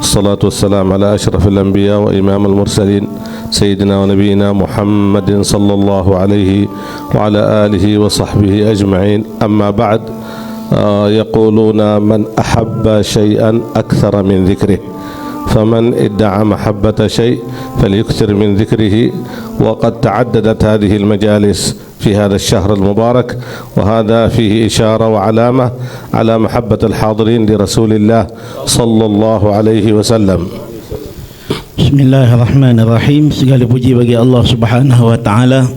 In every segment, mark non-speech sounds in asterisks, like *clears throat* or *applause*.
الصلاة والسلام على أشرف الأنبياء وإمام المرسلين سيدنا ونبينا محمد صلى الله عليه وعلى آله وصحبه أجمعين. أما بعد آه، يقولون من أحب شيئا أكثر من ذكره. فمن ادعى محبة شيء فليكثر من ذكره. وقد تعددت هذه المجالس في هذا الشهر المبارك وهذا فيه إشارة وعلامة على محبة الحاضرين لرسول الله صلى الله عليه وسلم. بسم الله الرحمن الرحيم. segala puji bagi Allah Subhanahu wa taala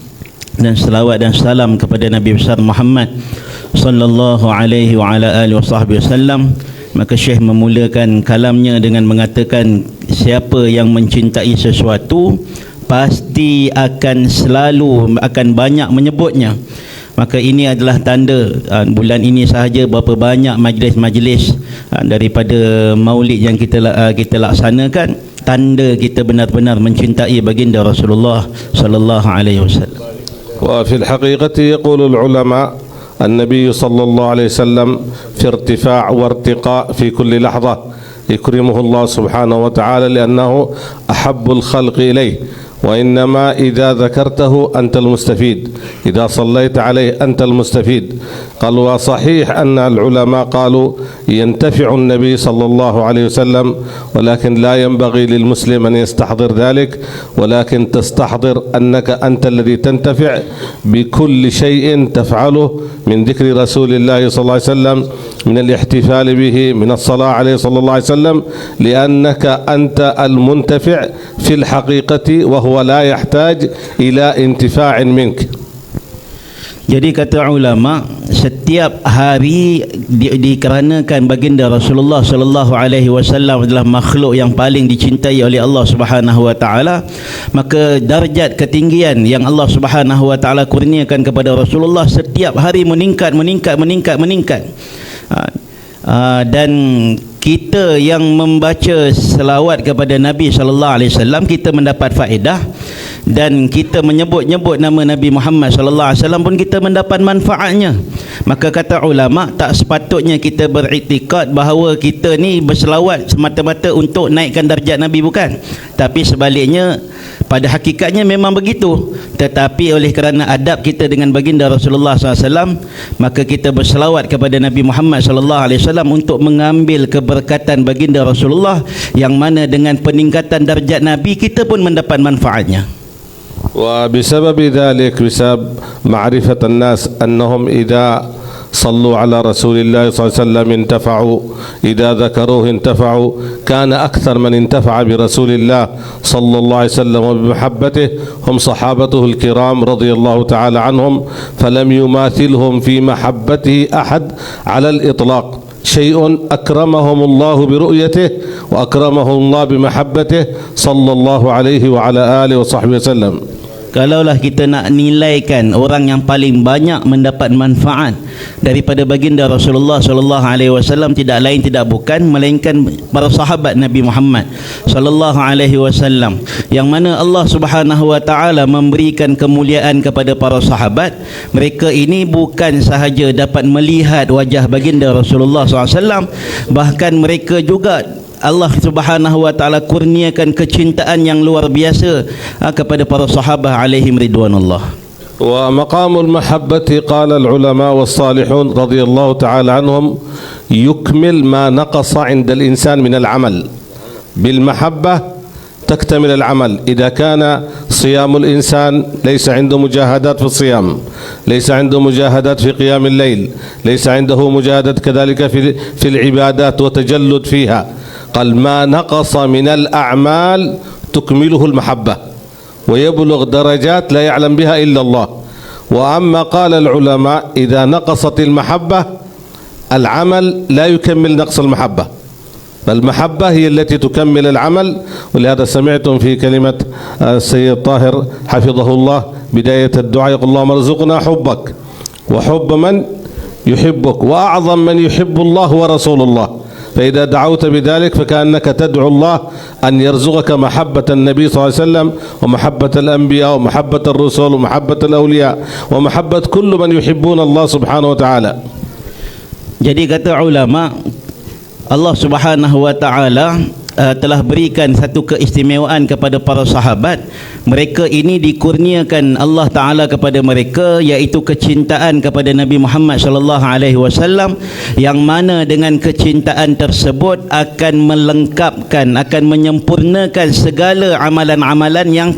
*clears throat* dan selawat dan salam kepada Nabi besar Muhammad sallallahu alaihi wa ala alihi wasallam maka Syekh memulakan kalamnya dengan mengatakan siapa yang mencintai sesuatu pasti akan selalu akan banyak menyebutnya. Maka ini adalah tanda ah, bulan ini sahaja berapa banyak majlis-majlis ah, daripada maulid yang kita ah, kita laksanakan tanda kita benar-benar mencintai baginda Rasulullah sallallahu alaihi wasallam. Wa fil haqiqati yaqulu ulama النبي صلى الله عليه وسلم في ارتفاع وارتقاء في كل لحظة يكرمه الله سبحانه وتعالى لأنه أحب الخلق إليه. وإنما إذا ذكرته أنت المستفيد. إذا صليت عليه أنت المستفيد. قال وصحيح أن العلماء قالوا ينتفع النبي صلى الله عليه وسلم ولكن لا ينبغي للمسلم أن يستحضر ذلك ولكن تستحضر أنك أنت الذي تنتفع بكل شيء تفعله من ذكر رسول الله صلى الله عليه وسلم من الاحتفال به من الصلاة عليه صلى الله عليه وسلم لأنك أنت المنتفع في الحقيقة وهو لا يحتاج إلى انتفاع منك Jadi kata ulama setiap hari di, dikarenakan baginda Rasulullah sallallahu alaihi wasallam adalah makhluk yang paling dicintai oleh Allah Subhanahu wa taala maka darjat ketinggian yang Allah Subhanahu wa taala kurniakan kepada Rasulullah setiap hari meningkat meningkat meningkat meningkat ha, uh, dan kita yang membaca selawat kepada Nabi sallallahu alaihi wasallam kita mendapat faedah dan kita menyebut-nyebut nama Nabi Muhammad sallallahu alaihi wasallam pun kita mendapat manfaatnya maka kata ulama tak sepatutnya kita beriktikad bahawa kita ni berselawat semata-mata untuk naikkan darjat Nabi bukan? Tapi sebaliknya pada hakikatnya memang begitu. Tetapi oleh kerana adab kita dengan baginda Rasulullah SAW maka kita berselawat kepada Nabi Muhammad SAW untuk mengambil keberkatan baginda Rasulullah yang mana dengan peningkatan darjat Nabi kita pun mendapat manfaatnya وبسبب ذلك بسبب معرفة الناس أنهم إذا صلوا على رسول الله صلى الله عليه وسلم انتفعوا إذا ذكروه انتفعوا. كان أكثر من انتفع برسول الله صلى الله عليه وسلم وبمحبته هم صحابته الكرام رضي الله تعالى عنهم فلم يماثلهم في محبته أحد على الإطلاق. شيء أكرمهم الله برؤيته وأكرمهم الله بمحبته صلى الله عليه وعلى آله وصحبه وسلم. Kalaulah kita nak nilaikan orang yang paling banyak mendapat manfaat daripada baginda Rasulullah sallallahu alaihi wasallam tidak lain tidak bukan melainkan para sahabat Nabi Muhammad sallallahu alaihi wasallam. Yang mana Allah Subhanahu wa taala memberikan kemuliaan kepada para sahabat mereka ini bukan sahaja dapat melihat wajah baginda Rasulullah SAW bahkan mereka juga Allah Subhanahu wa taala kurniakan kecintaan yang luar biasa ah, kepada para sahabat alaihim ridwanullah. ومقام المحبة قال العلماء والصالحون رضي الله تعالى عنهم يكمل ما نقص عند الإنسان من العمل بالمحبة تكتمل العمل إذا كان صيام الإنسان ليس عنده مجاهدات في الصيام ليس عنده مجاهدات في قيام الليل ليس عنده مجاهدات كذلك في, في العبادات وتجلد فيها قال ما نقص من الأعمال تكمله المحبة ويبلغ درجات لا يعلم بها إلا الله. وأما قال العلماء إذا نقصت المحبة العمل لا يكمل نقص المحبة المحبة هي التي تكمل العمل. ولهذا سمعتم في كلمة السيد طاهر حفظه الله بداية الدعاء يقول اللهم ارزقنا حبك وحب من يحبك وأعظم من يحب الله ورسول الله. فإذا دعوت بذلك فكأنك تدعو الله أن يرزقك محبة النبي صلى الله عليه وسلم ومحبة الأنبياء ومحبة الرسل ومحبة الأولياء ومحبة كل من يحبون الله سبحانه وتعالى. Jadi kata ulama Allah Subhanahu wa taala uh, telah berikan satu keistimewaan kepada para sahabat. Mereka ini dikurniakan Allah taala kepada mereka iaitu kecintaan kepada Nabi Muhammad sallallahu alaihi wasallam yang mana dengan kecintaan tersebut akan melengkapkan akan menyempurnakan segala amalan-amalan yang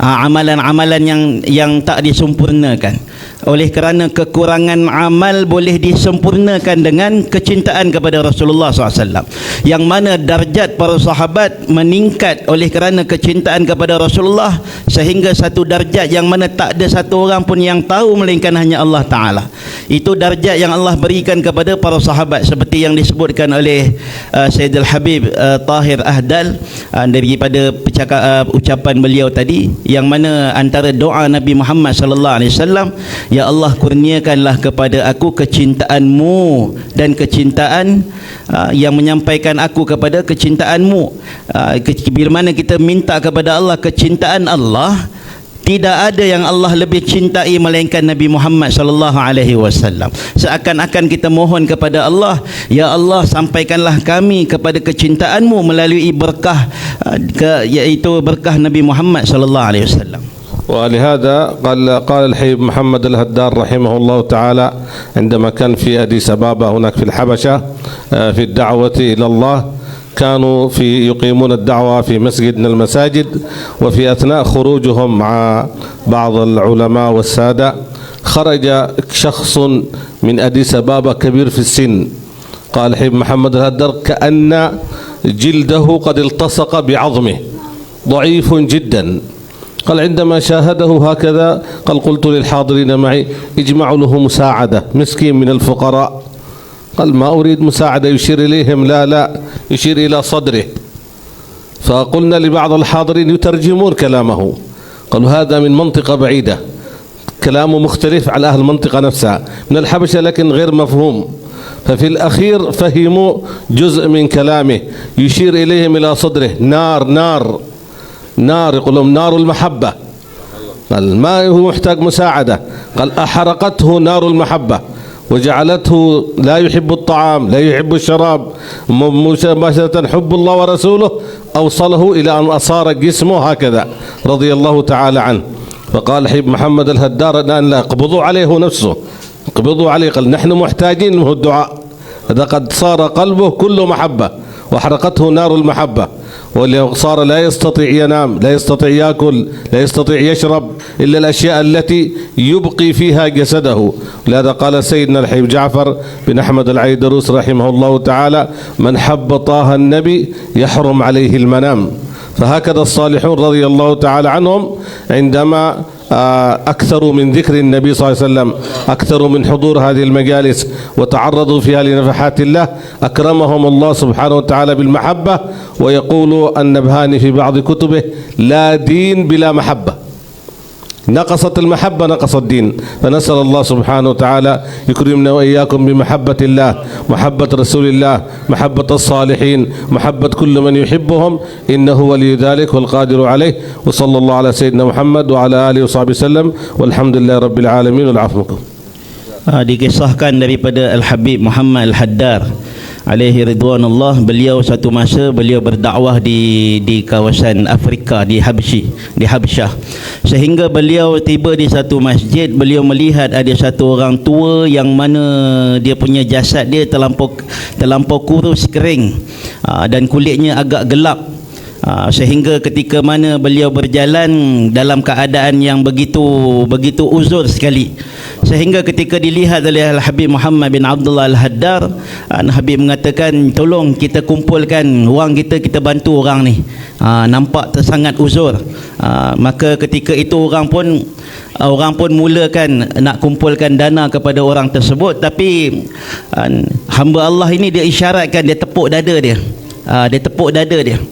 uh, amalan-amalan yang yang tak disempurnakan oleh kerana kekurangan amal boleh disempurnakan dengan kecintaan kepada Rasulullah SAW yang mana darjat para sahabat meningkat oleh kerana kecintaan kepada Rasulullah sehingga satu darjat yang mana tak ada satu orang pun yang tahu melainkan hanya Allah Ta'ala. Itu darjat yang Allah berikan kepada para sahabat seperti yang disebutkan oleh uh, Sayyidul Habib uh, Tahir Ahdal uh, daripada percakap, uh, ucapan beliau tadi yang mana antara doa Nabi Muhammad wasallam ya Allah kurniakanlah kepada aku kecintaanmu dan kecintaan uh, yang menyampaikan aku kepada kecintaanmu uh, bila mana kita minta kepada Allah kecintaan Allah tidak ada yang Allah lebih cintai melainkan Nabi Muhammad sallallahu alaihi wasallam. Seakan-akan kita mohon kepada Allah, ya Allah sampaikanlah kami kepada kecintaanmu melalui berkah uh, ke, iaitu berkah Nabi Muhammad sallallahu alaihi wasallam. ولهذا قال قال الحبيب محمد الهدار رحمه الله تعالى عندما كان في أديس أبابا هناك في الحبشة في الدعوة إلى الله كانوا في يقيمون الدعوة في مسجد من المساجد وفي أثناء خروجهم مع بعض العلماء والسادة خرج شخص من أديس أبابا كبير في السن. قال حبيب محمد الهدر كأن جلده قد التصق بعظمه ضعيف جدا. قال عندما شاهده هكذا قال قلت للحاضرين معي اجمعوا له مساعدة مسكين من الفقراء. قال ما أريد مساعدة يشير إليهم لا لا يشير إلى صدره. فقلنا لبعض الحاضرين يترجمون كلامه. قالوا هذا من منطقة بعيدة. كلامه مختلف على أهل المنطقة نفسها. من الحبشة لكن غير مفهوم. ففي الأخير فهموا جزء من كلامه. يشير إليهم إلى صدره. نار نار. نار يقول لهم نار المحبة. قال ما هو محتاج مساعدة؟ قال أحرقته نار المحبة. وجعلته لا يحب الطعام لا يحب الشراب. مباشرة حب الله ورسوله أوصله إلى أن أصار جسمه هكذا. رضي الله تعالى عنه. فقال حبيب محمد الهدار الآن لا اقبضوا عليه نفسه. اقبضوا عليه قال نحن محتاجين له الدعاء. هذا قد صار قلبه كله محبة. وحرقته نار المحبة صار لا يستطيع ينام لا يستطيع يأكل لا يستطيع يشرب إلا الأشياء التي يبقي فيها جسده. لهذا قال سيدنا الحبيب جعفر بن أحمد العيدروس رحمه الله تعالى من حب طه النبي يحرم عليه المنام. فهكذا الصالحون رضي الله تعالى عنهم عندما أكثروا من ذكر النبي صلى الله عليه وسلم أكثروا من حضور هذه المجالس وتعرضوا فيها لنفحات الله أكرمهم الله سبحانه وتعالى بالمحبة ويقول النبهاني في بعض كتبه لا دين بلا محبة. نقصت المحبة نقص الدين. فنسأل الله سبحانه وتعالى يكرمنا وإياكم بمحبة الله محبة رسول الله محبة الصالحين محبة كل من يحبهم. إنه ولي ذلك والقادر عليه. وصلى الله على سيدنا محمد وعلى آله وصحبه وسلم. والحمد لله رب العالمين. والعفو منكم. dikisahkan daripada Al-Habib Muhammad Al-Haddar. Alaihi ridwanullah beliau satu masa beliau berdakwah di di kawasan Afrika di Habsyi di Habsyah. Sehingga beliau tiba di satu masjid beliau melihat ada satu orang tua yang mana dia punya jasad dia terlampau terlampau kurus kering aa, dan kulitnya agak gelap sehingga ketika mana beliau berjalan dalam keadaan yang begitu begitu uzur sekali. Sehingga ketika dilihat oleh Al-Habib Muhammad bin Abdullah Al-Haddar Al-Habib mengatakan tolong kita kumpulkan wang kita kita bantu orang ni. Ha, nampak tersangat uzur. Maka ketika itu orang pun orang pun mulakan nak kumpulkan dana kepada orang tersebut. Tapi ha, hamba Allah ini dia isyaratkan dia tepuk dada dia. Dia tepuk dada dia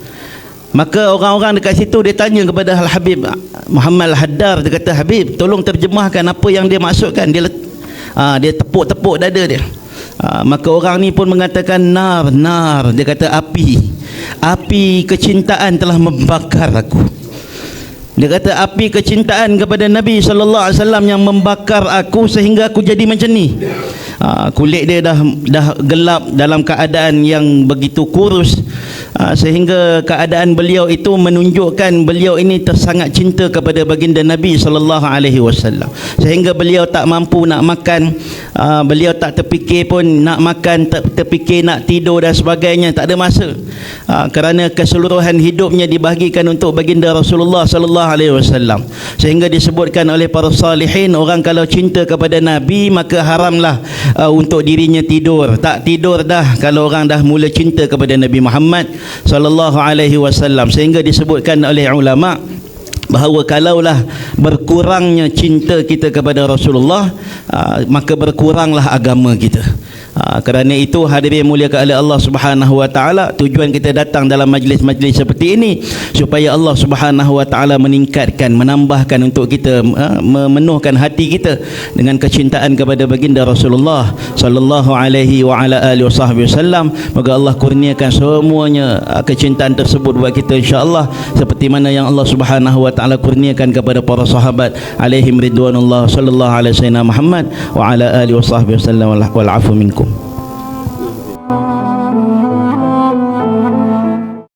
Maka orang-orang dekat situ dia tanya kepada Al-Habib Muhammad Al-Haddar dia kata Habib tolong terjemahkan apa yang dia maksudkan. Dia ha, dia tepuk-tepuk dada dia. Ha, maka orang ni pun mengatakan nar nar. Dia kata api api kecintaan telah membakar aku. Dia kata api kecintaan kepada Nabi sallallahu alaihi wasallam yang membakar aku sehingga aku jadi macam ni. Uh, kulit dia dah dah gelap dalam keadaan yang begitu kurus. uh, sehingga keadaan beliau itu menunjukkan beliau ini tersangat cinta kepada baginda Nabi sallallahu alaihi wasallam. Sehingga beliau tak mampu nak makan uh, beliau tak terfikir pun nak makan tak terfikir nak tidur dan sebagainya tak ada masa. Uh, kerana keseluruhan hidupnya dibahagikan untuk baginda Rasulullah sallallahu alaihi wasallam. Sehingga disebutkan oleh para salihin orang kalau cinta kepada nabi maka haramlah untuk dirinya tidur. Tak tidur dah kalau orang dah mula cinta kepada Nabi Muhammad sallallahu alaihi wasallam sehingga disebutkan oleh ulama bahawa kalaulah berkurangnya cinta kita kepada Rasulullah uh, maka berkuranglah agama kita Ha, kerana itu hadirin muliakan oleh Allah Subhanahu wa taala tujuan kita datang dalam majlis-majlis seperti ini supaya Allah Subhanahu wa taala meningkatkan menambahkan untuk kita ha, memenuhkan hati kita dengan kecintaan kepada baginda Rasulullah sallallahu alaihi wa ala alihi wasallam. Moga Allah kurniakan semuanya ha, kecintaan tersebut buat kita insya-Allah. Seperti mana yang Allah Subhanahu wa taala kurniakan kepada para sahabat alaihim ridwanullah sallallahu alaihi wasallam Muhammad wa ala alihi wasallam. Wal afu minkum منكم.